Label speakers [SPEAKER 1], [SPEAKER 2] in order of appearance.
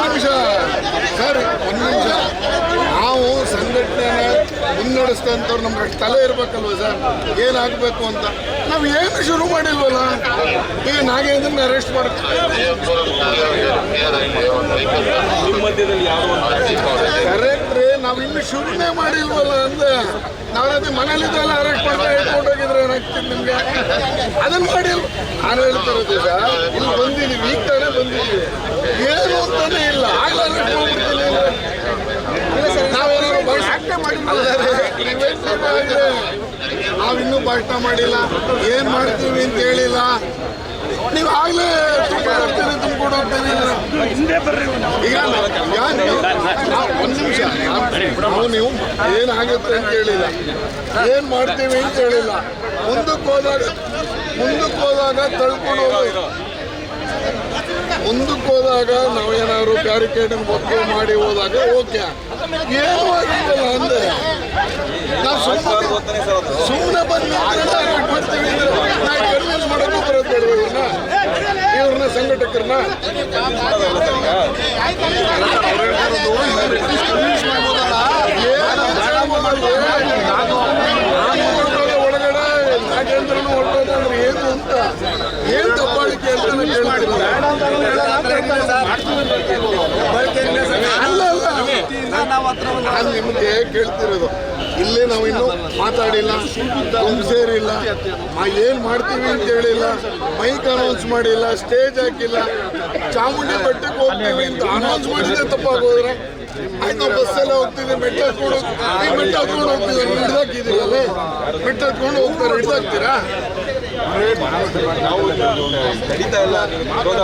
[SPEAKER 1] ನಿಮಿಷ ಸರ್ ಒಂದು ನಿಮಿಷ ನಾವು ಸಂಘಟನೆನ ಮುನ್ನಡೆಸ್ತಂಥವ್ರು ನಮ್ಗೆ ತಲೆ ಇರ್ಬೇಕಲ್ವ ಸರ್ ಏನಾಗಬೇಕು ಅಂತ ನಾವು ಏನು ಶುರು ಮಾಡಿಲ್ವಲ್ಲ ಈಗ ನಾಗೇಂದ್ರನ್ನ ಅರೆಸ್ಟ್
[SPEAKER 2] ಒಂದು
[SPEAKER 1] ಕರೆಕ್ಟ್ ನಾವು ಇನ್ನು ಶುರುನೇ ಮಾಡಿಲ್ವಲ್ಲ ಅಂದ ನಾವೇ ಮನೇಲಿದ್ದೆಲ್ಲ ಅರೆಸ್ಟ್ ಮಾಡ್ತಾ ಹೇಳ್ಕೊಂಡು ಹೋಗಿದ್ರೆ ಏನಾಗ್ತದೆ ನಿಮ್ಗೆ? ಅದನ್ನ ಮಾಡಿಲ್ವ? ನಾನು ಹೇಳ್ತಿರೋದು ಈಗ ಇಲ್ಲಿ ಬಂದಿದ್ದೀವಿ ಈಗ ತಾನೇ ಬಂದಿದ್ದೀವಿ ಏನು ಅಂತಾನೆ ಇಲ್ಲ. ಆಗ್ಲೇ ಅರೆಸ್ಟ್ ಮಾಡ್ಬಿಡ್ತೀನಿ ನಾವಿನ್ನೂ ಭಾಷಣ ಮಾಡಿಲ್ಲ. ಏನ್ ಮಾಡ್ತೀವಿ ಅಂತ ಹೇಳಿಲ್ಲ. ನೀವು ಆಗ್ಲೇ ತುಂಬ ಹೋಗ್ತೀನಿ ಅಂದ್ರೆ. ಈಗ ನಾವು- ನೀವು- ಏನಾಗುತ್ತೆ ಅಂತ ಹೇಳಿಲ್ಲ. ಏನ್ ಮಾಡ್ತೀವಿ ಅಂತ ಹೇಳಿಲ್ಲ. ಮುಂದಕ್ಕೆ ಹೋದಾಗ ಮುಂದಕ್ಕೆ ಹೋದಾಗ ತಳ್ಕೊಂಡು ಹೋಗೋದು ಮುಂದಕ್ಕೆ ಹೋದಾಗ ನಾವೇನಾದ್ರು ಬ್ಯಾರಿಕೇಡ್ ಒತ್ತು ಮಾಡಿ ಹೋದಾಗ ಓಕೆ. ಏನು ಆಗಿಲ್ಲ ಅಂದ್ರೆ ನಾವು ಸುಮ್ಮನೆ ಸುಮ್ಮನೆ ಬಂದು ಮಾಡ್ತೀವಿ ಅಂದ್ರೆ ನಾವು ಕನ್ವಿನ್ಸ್ ಮಾಡೋಕ್ಕೂ ಬರುತ್ತೆ ಬೇಡ ಇವ್ರನ್ನ? ಇವ್ರನ್ನ ಸಂಘಟಕರನ್ನ ಒಳಗಡೆ ನಾಗೇಂದ್ರನು ಹೊರಟೋದ ಅಂದ್ರೆ ಏನು ಅಂತ ಏನ್ ತಪ್ಪಾಳಿಕೆ ಅಂತ ನಿಮಗೆ ಕೇಳ್ತಿರೋದು. ಇಲ್ಲೇ ನಾವು ಇನ್ನೂ ಮಾತಾಡಿಲ್ಲ ಸೇರಿಲ್ಲ. ಏನ್ ಮಾಡ್ತೀವಿ ಅಂತ ಹೇಳಿಲ್ಲ. ಮೈಕ್ ಅನೌನ್ಸ್ ಮಾಡಿಲ್ಲ ಸ್ಟೇಜ್ ಹಾಕಿಲ್ಲ. ಚಾಮುಂಡಿ ಬೆಟ್ಟಕ್ಕೆ ಹೋಗ್ತೀವಿ ಅಂತ ಅನೌನ್ಸ್ ಮಾಡಿದ್ರೆ ತಪ್ಪಾಗೋದ್ರೆ? ಆಯ್ತು ಬಸ್ಸೆಲ್ಲ ಹೋಗ್ತಿದ್ದೆ ಮೆಟ್ಟ ಹತ್ಕೊಂಡು ಮೆಟ್ಟ ಹತ್ಕೊಂಡು ಹೋಗ್ತಿದ್ದೆ ಹಿಡ್ದಾಕಿದ್ದೀರಲ್ಲ ಮೆಟ್ಟ ಹತ್ಕೊಂಡು ಹೋಗ್ತಾರೆ? ಹಿಡ್ದಾಕ್ತೀರಾ
[SPEAKER 2] ನಾವು ನಡೀತಾ ಇಲ್ಲ ವಿರೋಧ